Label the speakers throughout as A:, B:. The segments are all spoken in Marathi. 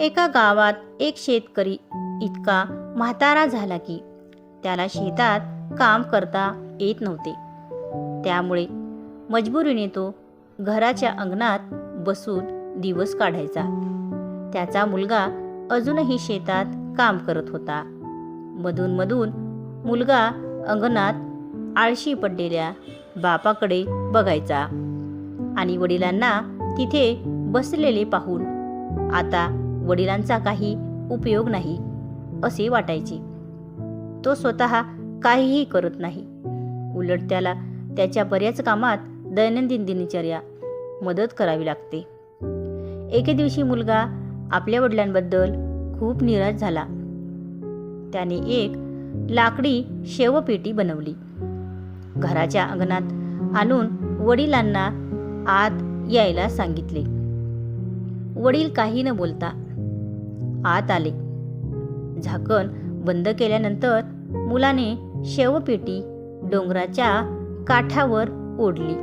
A: एका गावात एक शेतकरी इतका म्हातारा झाला की त्याला शेतात काम करता येत नव्हते. त्यामुळे मजबुरीने तो घराच्या अंगणात बसून दिवस काढायचा. त्याचा मुलगा अजूनही शेतात काम करत होता. मधूनमधून मुलगा अंगणात आळशी पडलेल्या बापाकडे बघायचा आणि वडिलांना तिथे बसलेले पाहून आता वडिलांचा काही उपयोग नाही असे वाटायचे. तो स्वतः काहीही करत नाही. उलट त्याला त्याच्या बऱ्याच कामात दैनंदिन दिनचर्या मदत करावी लागते. एके दिवशी मुलगा आपल्या वडिलांबद्दल खूप निराश झाला. त्याने एक लाकडी शेवपेटी बनवली. घराच्या अंगणात आणून वडिलांना आत यायला सांगितले. वडील काही न बोलता आत आले. झाकण बंद केल्यानंतर मुलाने शेवपेटी डोंगराच्या काठावर ओढली.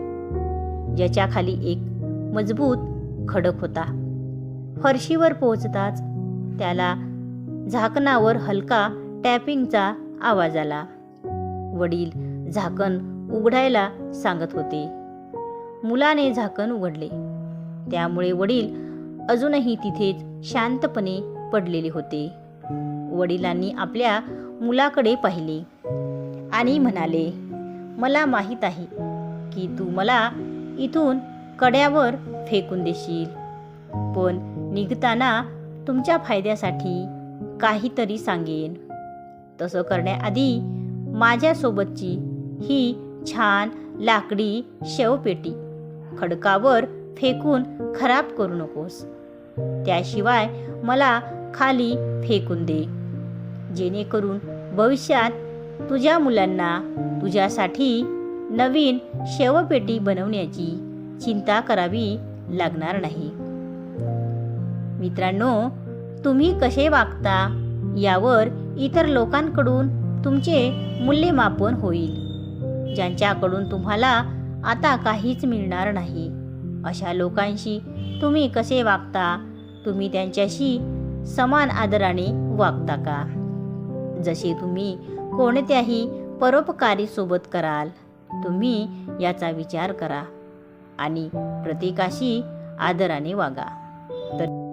A: ज्याच्या खाली एक मजबूत खडक होता. फरशीवर पोहोचताच त्याला झाकणावर हलका टॅपिंगचा आवाज आला. वडील झाकण उघडायला सांगत होते. मुलाने झाकण उघडले. त्यामुळे वडील अजूनही तिथेच शांतपणे पडलेले होते. वडिलांनी आपल्या मुलाकडे पाहिले आणि म्हणाले मला माहीत आहे की तू मला इथून कड्यावर फेकून देशील पण निघताना तुमच्या फायद्यासाठी काहीतरी सांगेन. तसं करण्याआधी माझ्यासोबतची ही छान लाकडी शेवपेटी खडकावर फेकून खराब करू नकोस. त्याशिवाय मला खाली फेकून दे. जेणेकरून भविष्यात तुझ्या मुलांना तुझ्यासाठी नवीन शेवपेटी बनवण्याची चिंता करावी लागणार नाही. मित्रांनो तुम्ही कसे वागता यावर इतर लोकांकडून तुमचे मूल्यमापन होईल. ज्यांच्याकडून तुम्हाला आता काहीच मिळणार नाही. अशा लोकांशी तुम्ही कसे वागता? तुम्ही त्यांच्याशी समान आदराने वागता का? जसे तुम्ही कोणत्याही परोपकारी सोबत कराल तुम्ही याचा विचार करा आणि प्रत्येकाशी आदराने वागा. तर